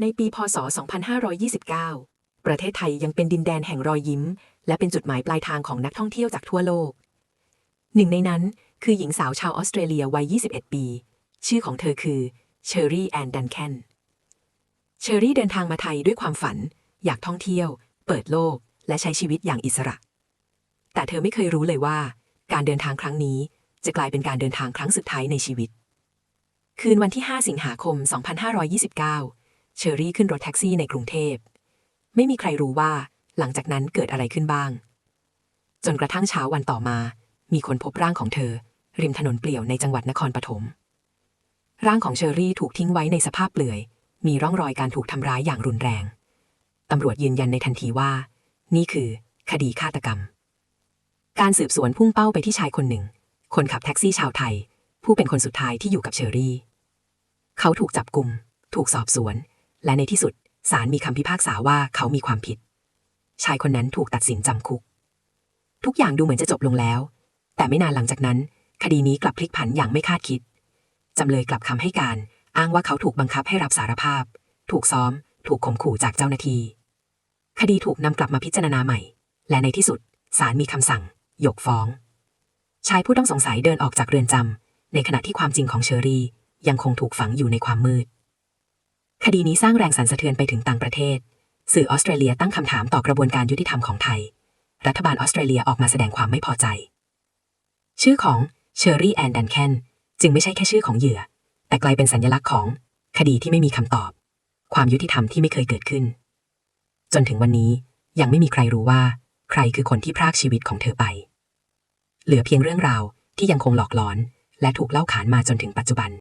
ในปีพศ 2529 ประเทศไทยยังเป็นดินแดนแห่งรอยยิ้ม และเป็นจุดหมายปลายทางของนักท่องเที่ยวจากทั่วโลก หนึ่งในนั้นคือหญิงสาวชาวออสเตรเลียวัย 21 ปี ชื่อของเธอคือเชอรี่แอนดันแคนเชอรี่เดินทางมาไทยด้วยความฝัน อยากท่องเที่ยว เปิดโลก และใช้ชีวิตอย่างอิสระ แต่เธอไม่เคยรู้เลยว่า การเดินทางครั้งนี้จะกลายเป็นการเดินทางครั้งสุดท้ายในชีวิต คืนวันที่ 5 สิงหาคม 2529 เชอรี่ขึ้นรถแท็กซี่ในกรุงเทพ ไม่มีใครรู้ว่าหลังจากนั้นเกิดอะไรขึ้นบ้าง จนกระทั่งเช้าวันต่อมา มีคนพบร่างของเธอ ริมถนนเปลี่ยวในจังหวัดนครปฐม ร่างของเชอรี่ถูกทิ้งไว้ในสภาพเปลือย มีร่องรอยการถูกทำร้ายอย่างรุนแรง ตำรวจยืนยันในทันทีว่า นี่คือ คดีฆาตกรรม การสืบสวนพุ่งเป้าไปที่ชายคนหนึ่ง คนขับแท็กซี่ชาวไทย ผู้เป็นคนสุดท้ายที่อยู่กับเชอรี่ เขาถูกจับกลุ่ม ถูกสอบสวน และในที่สุดศาลมีคำพิพากษาว่าเขามีความผิด ชายคนนั้นถูกตัดสินจำคุก ทุกอย่างดูเหมือนจะจบลงแล้ว แต่ไม่นานหลังจากนั้น คดีนี้กลับพลิกผันอย่างไม่คาดคิด จำเลยกลับคำให้การ อ้างว่าเขาถูกบังคับให้รับสารภาพ ถูกซ้อม ถูกข่มขู่จากเจ้าหน้าที่ คดีถูกนำกลับมาพิจารณาใหม่ และในที่สุดศาลมีคำสั่ง ยกฟ้อง ชายผู้ต้องสงสัยเดินออกจากเรือนจำในขณะที่ความจริงของเชอรี่ยังคงถูกฝังอยู่ในความมืด คดีนี้สร้างแรงสั่นสะเทือนไปถึงต่างประเทศ สื่อออสเตรเลียตั้งคำถามต่อกระบวนการยุติธรรมของไทย รัฐบาลออสเตรเลียออกมาแสดงความไม่พอใจ ชื่อของเชอรี่แอนดันแคนจึงไม่ใช่แค่ชื่อของเหยื่อ แต่กลายเป็นสัญลักษณ์ของคดีที่ไม่มีคำตอบ ความยุติธรรมที่ไม่เคยเกิดขึ้น จนถึงวันนี้ยังไม่มีใครรู้ว่า ใครคือคนที่พรากชีวิตของเธอไป เหลือเพียงเรื่องราวที่ยังคงหลอกหลอน และถูกเล่าขานมาจนถึงปัจจุบัน